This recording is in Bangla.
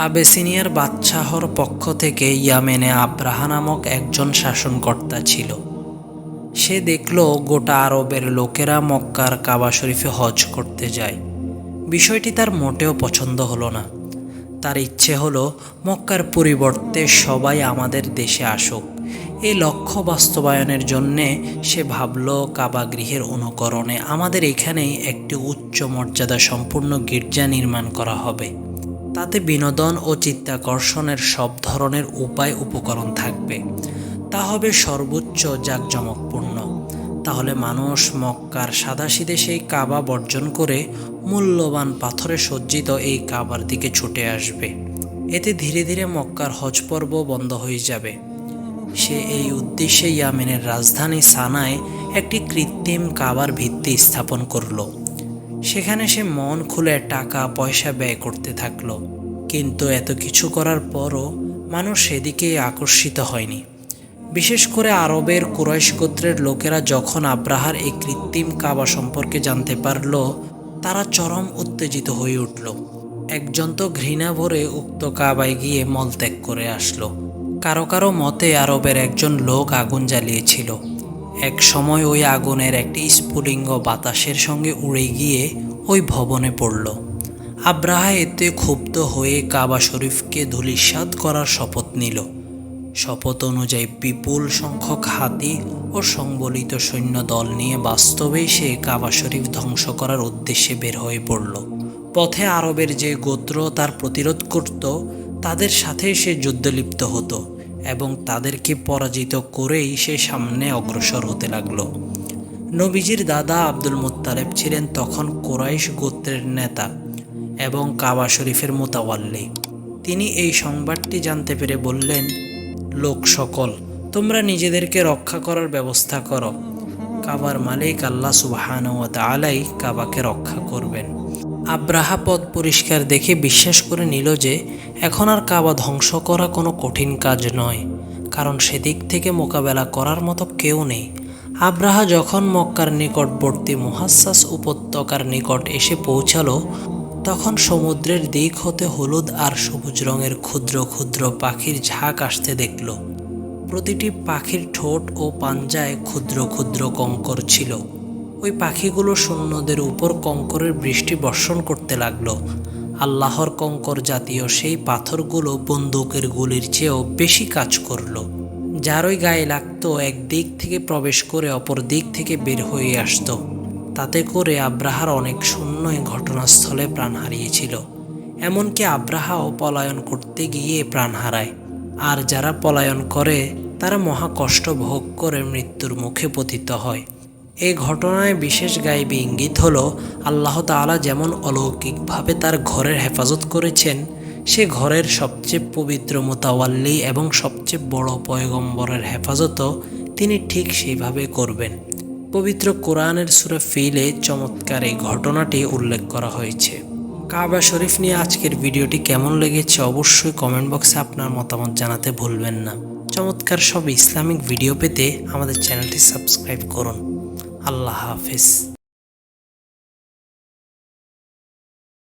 আবেসিনিয়ার বাদশাহর পক্ষ থেকে ইয়ামেনে আব্রাহা নামক একজন শাসনকর্তা ছিল। সে দেখল গোটা আরবের লোকেরা মক্কার কাবা শরীফে হজ করতে যায়। বিষয়টি তার মোটেও পছন্দ হলো না। তার ইচ্ছে হলো, মক্কার পরিবর্তে সবাই আমাদের দেশে আসুক। এই লক্ষ্য বাস্তবায়নের জন্যে সে ভাবল, কাবা গৃহের অনুকরণে আমাদের এখানেই একটি উচ্চ মর্যাদা সম্পূর্ণ গির্জা নির্মাণ করা হবে। তাতে বিনোদন ও চিত্তাকর্ষণের সব ধরনের উপায় উপকরণ থাকবে। তা হবে সর্বোচ্চ জাঁকজমকপূর্ণ। তাহলে মানুষ মক্কার সাদাসিদে সেই কাবা বর্জন করে মূল্যবান পাথরে সজ্জিত এই কাবার দিকে ছুটে আসবে। এতে ধীরে ধীরে মক্কার হজ পর্ব বন্ধ হয়ে যাবে। সে এই উদ্দেশ্যে ইয়ামেনের রাজধানী সানায় একটি কৃত্রিম কাবার ভিত্তি স্থাপন করল। সেখানে সে মন খুলে টাকা, পয়সা ব্যয় করতে থাকল। কিন্তু এত কিছু করার পরও মানুষ সেদিকেই আকর্ষিত হয়নি। বিশেষ করে আরবের কুরাইশ গোত্রের লোকেরা যখন আব্রাহার এই কৃত্রিম কাবা সম্পর্কে জানতে পারল, তারা চরম উত্তেজিত হয়ে উঠল। একজন তো ঘৃণা ভরে উক্ত কাবায় গিয়ে মলত্যাগ করে আসলো। কারও কারও মতে আরবের একজন লোক আগুন জ্বালিয়েছিল। এক সময় ওই আগুনের একটি স্ফুলিঙ্গ বাতাসের সঙ্গে উড়ে গিয়ে ওই ভবনে পড়ল। আব্রাহা এতে ক্ষুব্ধ হয়ে কাবা শরীফকে ধূলিসাৎ করার শপথ নিল। শপথ অনুযায়ী বিপুল সংখ্যক হাতি ও সংবলিত সৈন্য দল নিয়ে বাস্তবে সে কাবা শরীফ ধ্বংস করার উদ্দেশ্যে বের হয়ে পড়ল। পথে আরবের যে গোত্র তার প্রতিরোধ করত, তাদের সাথে সে যুদ্ধলিপ্ত হতো। এবং তাদেরকে পরাজিত করেই সে সামনে অগ্রসর হতে লাগল। নবীজির দাদা আব্দুল মুত্তালেব ছিলেন তখন কোরাইশ গোত্রের নেতা এবং কাবা শরীফের মোতাওয়াল্লি। তিনি এই সংবাদটি জানতে পেরে বললেন, লোক সকল, তোমরা নিজেদেরকে রক্ষা করার ব্যবস্থা করো। কাবার মালিক আল্লাহ সুবাহান ও তালাই কাবাকে রক্ষা করবেন। আব্রাহা পথ পরিষ্কার দেখে বিশ্বাস করে নিল যে এখন আর কাবা ধ্বংস করা কোনো কঠিন কাজ নয়, কারণ সেদিক থেকে মোকাবেলা করার মতো কেউ নেই। আব্রাহা যখন মক্কার নিকটবর্তী মুহাসাস উপত্যকার নিকট এসে পৌঁছালো, তখন সমুদ্রের দিক হতে হলুদ আর সবুজ রঙের ক্ষুদ্র ক্ষুদ্র পাখির ঝাঁক আসতে দেখল। প্রতিটি পাখির ঠোঁট ও পাঞ্জায় ক্ষুদ্র ক্ষুদ্র কঙ্কর ছিল। ওই পাখিগুলো সৈন্যদের উপর কঙ্করের বৃষ্টি বর্ষণ করতে লাগল। আল্লাহর কঙ্কর জাতীয় সেই পাথরগুলো বন্দুকের গুলির চেয়েও বেশি কাজ করল। যার ওই গায়ে লাগতো এক দিক থেকে প্রবেশ করে অপর দিক থেকে বের হয়ে আসতো। তাতে করে আব্রাহার অনেক সৈন্যই ঘটনাস্থলে প্রাণ হারিয়েছিল। এমনকি আব্রাহাও পলায়ন করতে গিয়ে প্রাণ হারায়। আর যারা পলায়ন করে, তারা মহা কষ্ট ভোগ করে মৃত্যুর মুখে পতিত হয়। এই ঘটনায় বিশেষ গাইবী ইঙ্গিত হল, আল্লাহ তাআলা যেমন অলৌকিকভাবে তার ঘরের হেফাজত করেছেন, সে ঘরের সবচেয়ে পবিত্র মোতাওয়াল্লি এবং সবচেয়ে বড় পয়গম্বরের হেফাজতও তিনি ঠিক সেইভাবে করবেন। পবিত্র কোরআনের সুরে ফিলে চমৎকার এই ঘটনাটি উল্লেখ করা হয়েছে। কাবা শরীফ নিয়ে আজকের ভিডিওটি কেমন লেগেছে অবশ্যই কমেন্ট বক্সে আপনার মতামত জানাতে ভুলবেন না। চমৎকার সব ইসলামিক ভিডিও পেতে আমাদের চ্যানেলটি সাবস্ক্রাইব করুন। আল্লাহ হাফিজ।